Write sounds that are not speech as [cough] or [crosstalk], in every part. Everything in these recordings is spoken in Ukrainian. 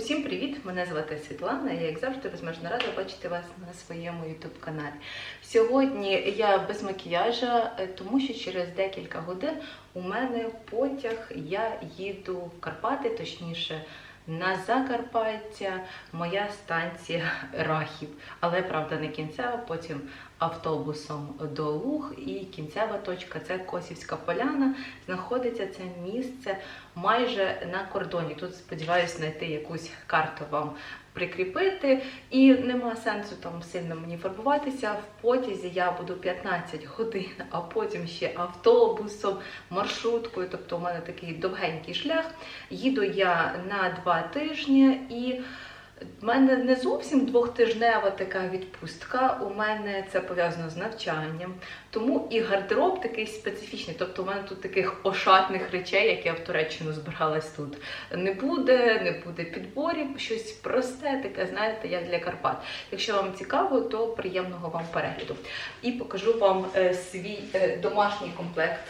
Усім привіт! Мене звати Світлана. Я, як завжди, безмежно рада бачити вас на своєму youtube каналі. Сьогодні я без макіяжа, е, тому що через декілька годин у мене потяг. Я їду в Карпати, точніше. На Закарпаття моя станція [laughs] Рахів, але правда не кінцева, потім автобусом до Луг і кінцева точка це Косівська поляна. Знаходиться це місце майже на кордоні. Тут сподіваюся знайти якусь карту вам прикріпити. І нема сенсу там сильно мені фарбуватися. В потязі я буду 15 годин, а потім ще автобусом, маршруткою. Тобто у мене такий довгенький шлях. Їду я на два тижні і. В мене не зовсім двохтижнева така відпустка. У мене це пов'язано з навчанням, тому і гардероб такий специфічний. Тобто, у мене тут таких ошатних речей, як я в Туреччину збиралась тут, не буде, не буде підборів, щось просте, таке, знаєте, як для Карпат. Якщо вам цікаво, то приємного вам перегляду. І покажу вам е, свій е, домашній комплект.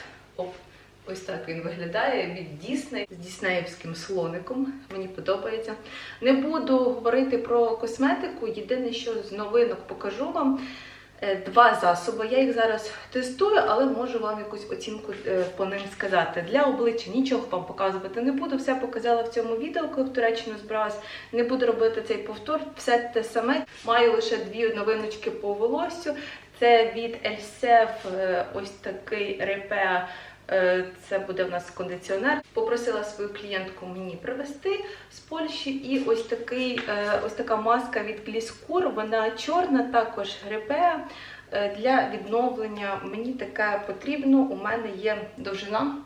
Ось так він виглядає від Дісней з діснеївським слоником. Мені подобається. Не буду говорити про косметику. Єдине, що з новинок покажу вам е, два засоби. Я їх зараз тестую, але можу вам якусь оцінку е, по ним сказати. Для обличчя нічого вам показувати не буду. Все показала в цьому відео, коли в Туреччину збиралась. Не буду робити цей повтор. Все те саме. Маю лише дві новиночки по волоссю. Це від Elsef е, ось такий репеа. Е, Це буде в нас кондиціонер. Попросила свою клієнтку мені привезти з Польщі. І ось такий, е, ось така маска від Gliscor, Вона чорна, також грипе. Для відновлення мені таке потрібно. У мене є довжина,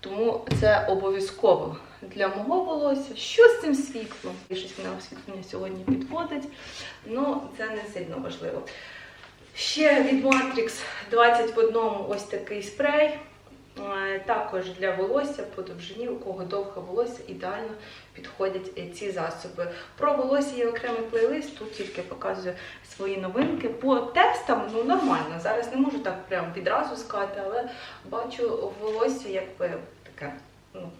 тому це обов'язково для мого волосся. Що з цим світлом? Щось мене освітлення сьогодні підводить, але це не сильно важливо. Ще від Matrix 20 в одному ось такий спрей. Е, Також для волосся по довжині, у кого довге волосся, ідеально підходять е, ці засоби. Про волосся є окремий плейлист, тут тільки показую свої новинки. По тестам ну нормально. Зараз не можу так прям відразу сказати, але бачу волосся якби таке ну,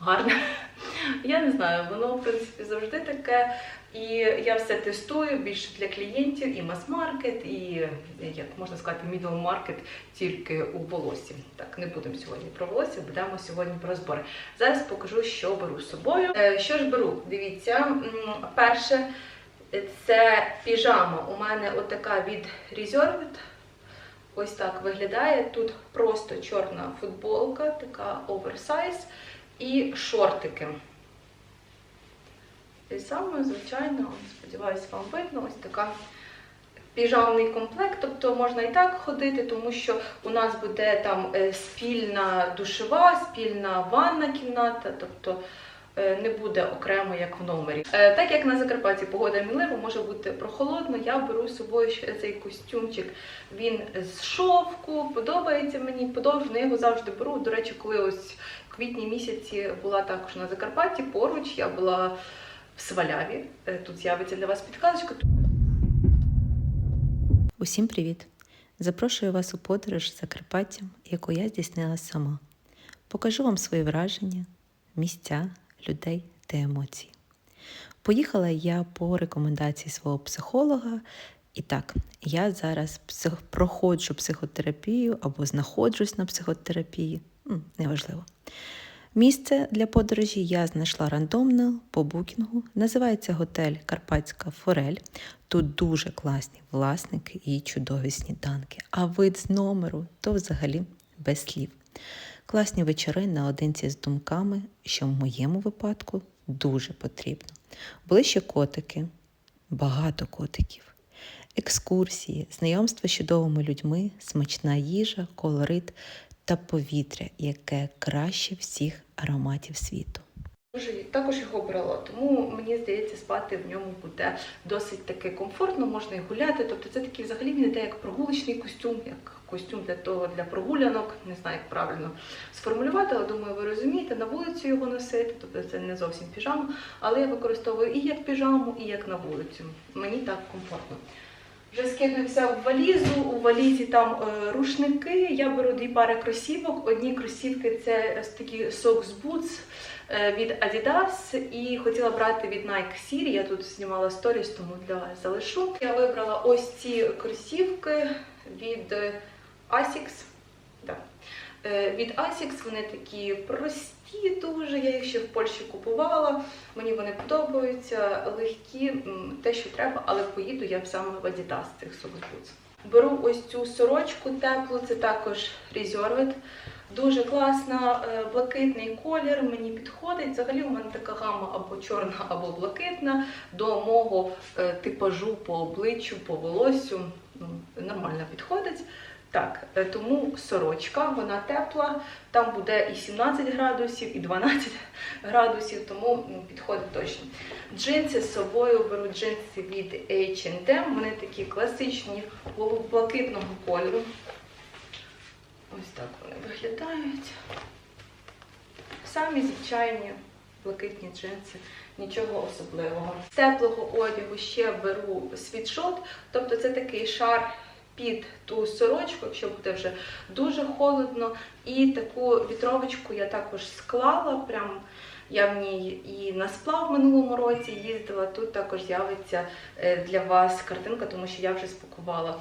гарне. [laughs] Я не знаю, воно в принципі завжди таке. І я все тестую більше для клієнтів, і мас-маркет, і як можна сказати, middle маркет тільки у волоссі. Так, не будемо сьогодні про волосся, будемо сьогодні про збори. Зараз покажу, що беру з собою. Е, Що ж беру? Дивіться, перше це піжама. У мене отака від Reserved. Ось так виглядає. Тут просто чорна футболка, така оверсайз і шортики. І саме, звичайно, сподіваюся, вам видно, ось така піжамний комплект. Тобто можна і так ходити, тому що у нас буде там е, спільна душева, спільна ванна кімната, тобто е, не буде окремо, як в номері. Е, Так як на Закарпатті погода мінлива, може бути прохолодно, я беру з собою ще цей костюмчик. Він з шовку, подобається мені, подовжний, я його завжди беру. До речі, коли ось в квітні місяці була також на Закарпатті, поруч я була в Сваляві. Е, Тут з'явиться для вас підказочка. Усім привіт! Запрошую вас у подорож Закарпаттям, яку я здійснила сама. Покажу вам свої враження, місця, людей та емоції. Поїхала я по рекомендації свого психолога. І так, я зараз псих... проходжу психотерапію або знаходжусь на психотерапії, неважливо. Місце для подорожі я знайшла рандомно по букінгу. Називається готель Карпатська Форель. Тут дуже класні власники і чудові сніданки. А вид з номеру то взагалі без слів. Класні вечори наодинці з думками, що в моєму випадку дуже потрібно. Були ще котики, багато котиків, екскурсії, знайомство з чудовими людьми, смачна їжа, колорит та повітря, яке краще всіх ароматів світу. Дуже також його брала, тому мені здається, спати в ньому буде досить таки комфортно, можна і гуляти. Тобто це такий взагалі він йде як прогулочний костюм, як костюм для того для прогулянок. Не знаю, як правильно сформулювати, але думаю, ви розумієте, на вулицю його носити, тобто це не зовсім піжама, але я використовую і як піжаму, і як на вулицю. Мені так комфортно. Вже скинувся в валізу. У валізі там е, рушники. Я беру дві пари кросівок. Одні кросівки це такі Socks Boots. е, від Adidas і хотіла брати від Nike Siri. Я тут знімала сторіс, тому для вас залишу. Я вибрала ось ці кросівки від е, Asics. Да. Е, Від Asics вони такі прості дуже. Я їх ще в Польщі купувала. Мені вони подобаються, легкі, те, що треба, але поїду я б саме в Adidas цих Soulboots. Беру ось цю сорочку теплу, це також Reserved. Дуже класна, е, блакитний колір, мені підходить. Взагалі у мене така гама або чорна, або блакитна. До мого е, типажу по обличчю, по волосю нормально підходить. Так, е, тому сорочка, вона тепла, там буде і 17 градусів, і 12 [laughs] градусів, тому ну, підходить точно. Джинси з собою беру джинси від H&M, вони такі класичні, блакитного кольору. Ось так вони виглядають. Самі звичайні блакитні джинси, нічого особливого. З теплого одягу ще беру світшот, тобто це такий шар під ту сорочку, якщо буде вже дуже холодно. І таку вітровочку я також склала. Прям я в ній і на сплав в минулому році їздила. Тут також з'явиться е, для вас картинка, тому що я вже спакувала.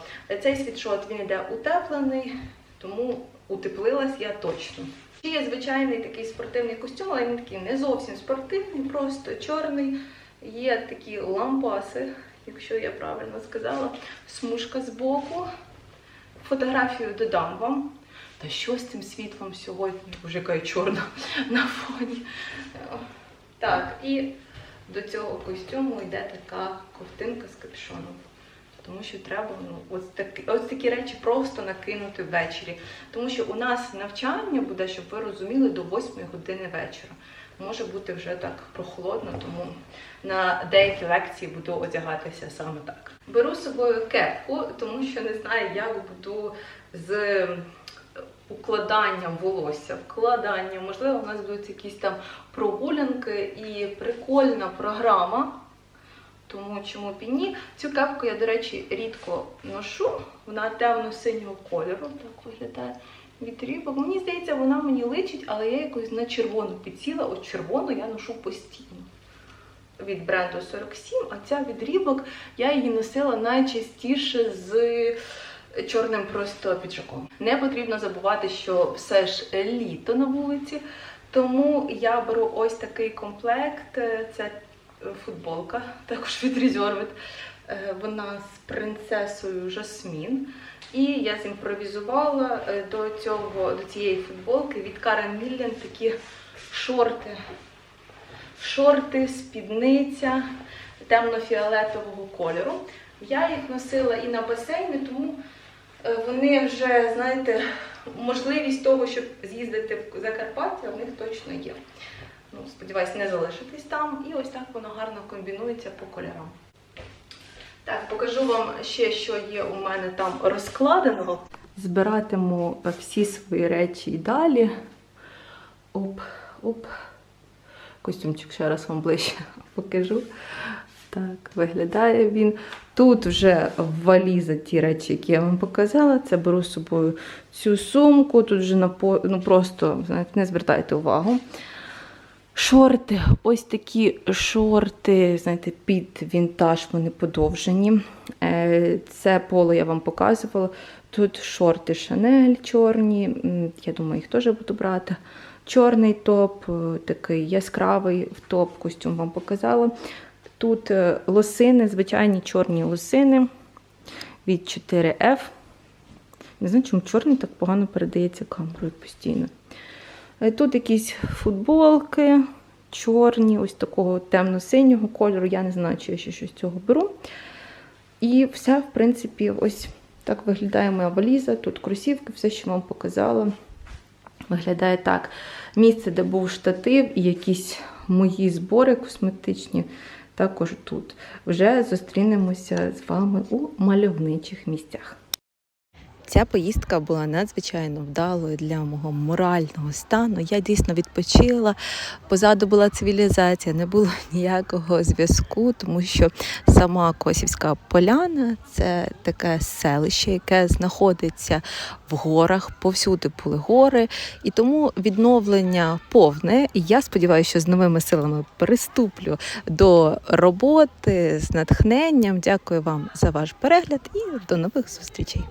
Цей світшот він йде утеплений, тому утеплилась я точно. Ще є звичайний такий спортивний костюм, але він такий не зовсім спортивний, просто чорний. Є такі лампаси, якщо я правильно сказала, смужка збоку. Фотографію додам вам. Та що з цим світлом сьогодні? Вже яка чорна [laughs] на фоні. Так, і до цього костюму йде така ковтинка з капюшоном. Тому що треба ну, ось, такі, ось такі речі просто накинути ввечері. Тому що у нас навчання буде, щоб ви розуміли, до 8 години вечора. Може бути вже так прохолодно, тому на деякі лекції буду одягатися саме так. Беру з собою кепку, тому що не знаю, як буду з укладанням волосся, вкладанням. Можливо, у нас будуть якісь там прогулянки і прикольна програма. Тому чому б і ні? Цю кепку я, до речі, рідко ношу. Вона темно-синього кольору, так виглядає від рібок. Мені здається, вона мені личить, але я якось на червону підсіла. От червону я ношу постійно. Від бренду 47, а ця від рібок я її носила найчастіше з чорним просто піджаком. Не потрібно забувати, що все ж літо на вулиці. Тому я беру ось такий комплект. Це футболка, [laughs] також від Reserved. Е, Вона з принцесою Жасмін. І я зімпровізувала е, до цього, до цієї футболки від Karen Millen такі шорти. Шорти, спідниця темно-фіолетового кольору. Я їх носила і на басейни, тому е, вони вже, знаєте, можливість того, щоб з'їздити в Закарпаття, в них точно є. Ну, сподіваюсь, не залишитись там. І ось так воно гарно комбінується по кольорам. Так, покажу вам ще, що є у мене там розкладеного. Збиратиму всі свої речі і далі. Оп, оп. Костюмчик ще раз вам ближче [laughs] покажу. Так, виглядає він. Тут вже валіза ті речі, які я вам показала. Це беру з собою цю сумку. Тут вже напо... ну, просто знаєте, не звертайте увагу. Шорти, ось такі шорти, знаєте, під вінтаж, вони подовжені. Е, Це поло я вам показувала. Тут шорти Шанель чорні. Я думаю, їх теж буду брати. Чорний топ, е, такий яскравий в топ костюм вам показала. Тут е, лосини, звичайні чорні лосини від 4F. Не знаю, чому чорний так погано передається камерою постійно. Е, Тут якісь футболки чорні, ось такого темно-синього кольору. Я не знаю, чи я ще щось з цього беру. І все, в принципі, ось так виглядає моя валіза. Тут кросівки, все, що вам показала. Виглядає так. Місце, де був штатив і якісь мої збори косметичні, також тут. Вже зустрінемося з вами у мальовничих місцях. Ця поїздка була надзвичайно вдалою для мого морального стану. Я дійсно відпочила. Позаду була цивілізація, не було [laughs] ніякого зв'язку, тому що сама Косівська поляна це таке селище, яке знаходиться в горах. Повсюди були гори, і тому відновлення повне. І я сподіваюся, що з новими силами приступлю до роботи з натхненням. Дякую вам за ваш перегляд і до нових зустрічей.